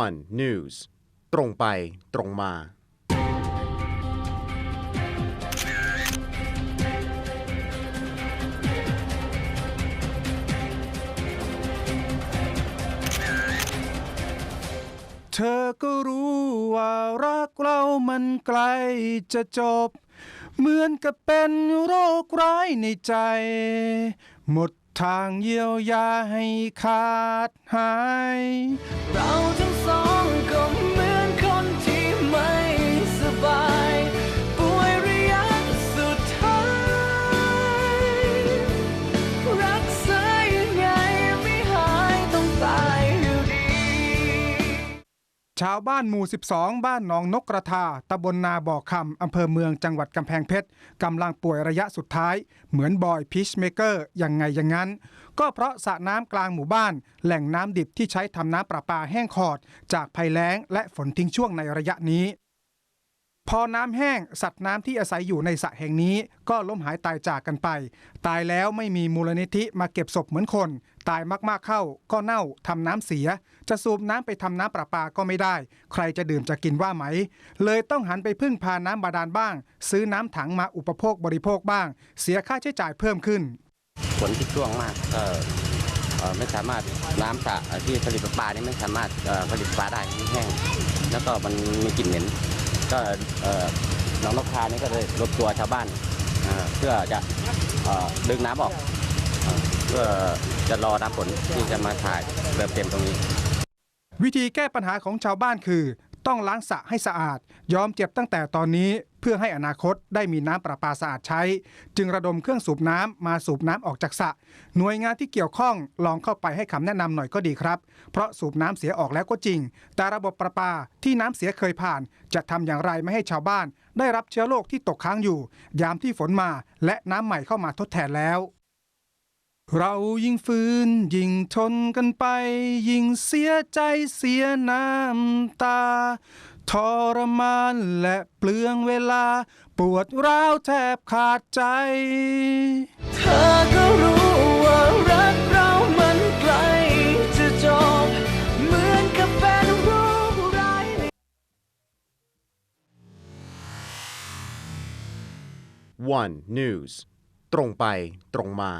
one news ตรงไปตรงมา เธอก็รู้ว่ารักเรามันไกลจะจบ เหมือนกับเป็นโรคร้ายในใจ หมด ทางเยียวยาให้ขาดหาย เราทั้งสอง ชาวบ้านหมู่ 12 บ้านหนองนกกระทาตำบลนาบ่อคำอำเภอเมืองจังหวัดกำแพงเพชรกำลังป่วยระยะสุดท้าย เหมือนบอยพิชเมเกอร์ยังไงอย่างนั้น ก็เพราะสระน้ำกลางหมู่บ้าน แหล่งน้ำดิบที่ใช้ทำน้ำประปาแห้งขอด จากภัยแล้งและฝนทิ้งช่วงในระยะนี้ พอน้ำแห้งสัตว์น้ำที่อาศัยอยู่ในสระแห่งนี้ ก็ล้มหายตายจากกันไป ตายแล้วไม่มีมูลนิธิมาเก็บศพเหมือนคน ตายมากๆเข้า ก็เน่าทำน้ำเสีย จะสูบน้ำไปทำน้ำประปาก็ไม่ได้ ใครจะดื่มจะกินว่าไหม เลยต้องหันไปพึ่งพาน้ำบาดาลบ้าง ซื้อน้ำถังมาอุปโภคบริโภคบ้าง เสียค่าใช้จ่ายเพิ่มขึ้นฝนที่ช่วงมากก็เออไม่สามารถน้ำสระที่ผลิตประปานี่ไม่สามารถผลิตประปาได้แห้งแล้วก็มันมีกลิ่นเหม็น ก็น้องนกทานี่ก็เลยรบตัวชาวบ้านเพื่อจะดึงน้ำออกเอ่อเพื่อจะรอน้ำฝนที่จะมาถ่ายเติมเต็มตรงนี้ วิธีแก้ปัญหาของชาวบ้านคือ ต้องล้างสระให้สะอาด ยอมเจ็บตั้งแต่ตอนนี้เพื่อให้อนาคตได้มีน้ำประปาสะอาดใช้ จึงระดมเครื่องสูบน้ำมาสูบน้ำออกจากสระหน่วยงานที่เกี่ยวข้องลองเข้าไปให้คำแนะนำหน่อยก็ดีครับ เพราะสูบน้ำเสียออกแล้วก็จริง แต่ระบบประปาที่น้ำเสียเคยผ่าน จะทำอย่างไรไม่ให้ชาวบ้าน ได้รับเชื้อโรคที่ตกค้างอยู่ ยามที่ฝนมาและน้ำใหม่เข้ามาทดแทนแล้ว เรายิ่งฟื้นยิ่งทนกันไป ยิ่งเสียใจเสียน้ำตา ทรมานและเปลืองเวลา ปวดร้าวแทบขาดใจ เธอก็รู้ว่ารักเรามันไกลจะจบเหมือนกับเป็นโรคร้าย one news ตรงไปตรงมา